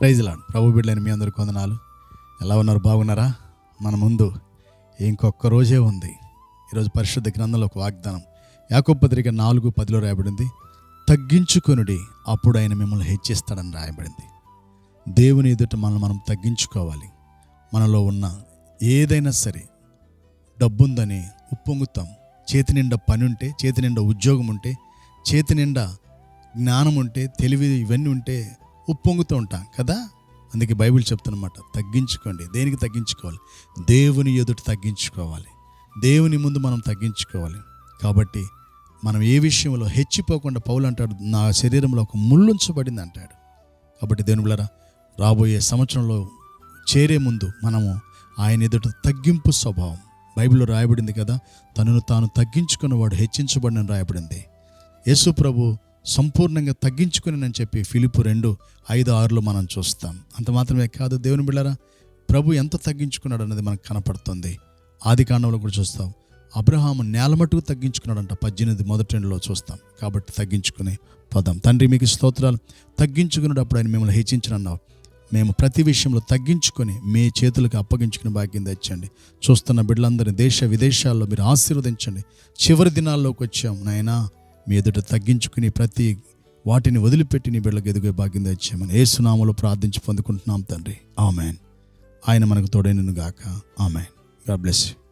ప్రైజ్లాడు ప్రభు బిడ్డలేని మీ అందరికి వందనాలు. ఎలా ఉన్నారు? బాగున్నారా? మన ముందు ఇంకొక రోజే ఉంది. ఈరోజు పరిశుద్ధ గ్రంథంలో ఒక వాగ్దానం. యాకోపత్రిక నాలుగు పదిలో రాయబడింది తగ్గించుకొనుడి అప్పుడు ఆయన మిమ్మల్ని హెచ్చిస్తాడని రాయబడింది. దేవుని ఎదుట మనల్ని మనం తగ్గించుకోవాలి. మనలో ఉన్న ఏదైనా సరే డబ్బుందని ఉప్పొంగుతాం. చేతి నిండా పని ఉంటే చేతి నిండా ఉద్యోగం ఉంటే చేతి నిండా జ్ఞానం ఉంటే తెలివి ఇవన్నీ ఉంటే ఉప్పొంగుతూ ఉంటాం కదా? అందుకే బైబిల్ చెప్తున్నమాట తగ్గించుకోండి. దేనికి తగ్గించుకోవాలి? దేవుని ఎదుట తగ్గించుకోవాలి. దేవుని ముందు మనం తగ్గించుకోవాలి. కాబట్టి మనం ఏ విషయంలో హెచ్చిపోకుండా పౌలు అంటాడు నా శరీరంలో ఒక ముళ్ళుంచబడింది అంటాడు. కాబట్టి దేవుని బిళ్ళరా రాబోయే సంవత్సరంలో చేరే ముందు మనము ఆయన ఎదుట తగ్గింపు స్వభావం. బైబిల్లో రాయబడింది కదా తనను తాను తగ్గించుకున్నవాడు హెచ్చించబడిన రాయబడింది. యేసు ప్రభు సంపూర్ణంగా తగ్గించుకుని అని చెప్పి ఫిలిపు రెండు ఐదు ఆరులో మనం చూస్తాం. అంత మాత్రమే కాదు దేవుని బిళ్ళారా ప్రభు ఎంత తగ్గించుకున్నాడు అనేది మనకు కనపడుతుంది. ఆది కాండంలో కూడా చూస్తాం. అబ్రహాము నేల మటుకు తగ్గించుకున్నాడంట పద్దెనిమిది మొదటి రెండులో చూస్తాం. కాబట్టి తగ్గించుకునే పదం. తండ్రి మీకు స్తోత్రాలు. తగ్గించుకున్నప్పుడు ఆయన మిమ్మల్ని హెచ్చించనన్నావు. మేము ప్రతి విషయంలో తగ్గించుకొని మీ చేతులకు అప్పగించుకునే భాగ్యం తెచ్చండి. చూస్తున్న బిడ్డలందరినీ దేశ విదేశాల్లో మీరు ఆశీర్వదించండి. చివరి దినాల్లోకి వచ్చాం. నాయనా మీ ఎదుట తగ్గించుకుని ప్రతి వాటిని వదిలిపెట్టి నీ బిడ్డలకు ఎదుగే భాగ్యం తెచ్చామని ఏ సునామలో ప్రార్థించి పొందుకుంటున్నాం తండ్రి. ఆమెన్. ఆయన మనకు తోడైనను గాక. ఆమెన్. God bless you.